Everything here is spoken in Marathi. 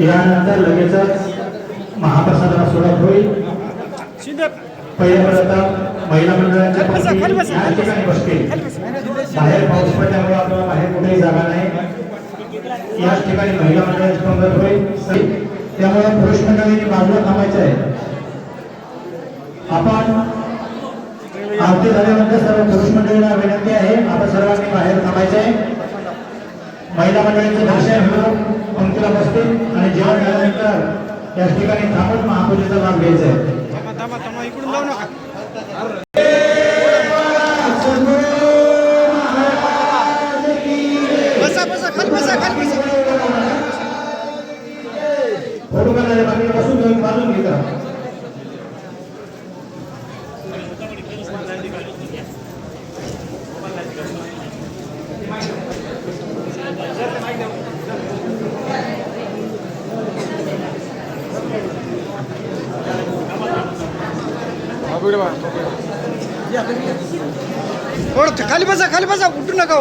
यानंतर लगेचच महाप्रसादाला सुरुवात होईल. पहिल्यांदा महिला मंडळाच्या ठिकाणी बसतील बाहेर पाऊस पडल्यामुळे आपल्याला बाहेर कुठेही जागा नाही. याच ठिकाणी महिला मंडळाची पंगत होईल. त्यामुळे पुरुष मंडळींनी बाजूला थांबायचं आहे. आपण आरती झाल्यानंतर म्हणजे सर्व पुरुष मंडळीला विनंती आहे. आता सर्वांनी बाहेर थांबायचंय. महिला मंडळीचे दर्शन घेऊन पंक्तीला बसतील आणि जेवण झाल्यानंतर या ठिकाणी थांबून महापूजेचा लाभ घ्यायचा आहे बसा बसा खाली फोटो काढायला बसून बाजून घेता खाली बसा खाली बसा उठू नका हो.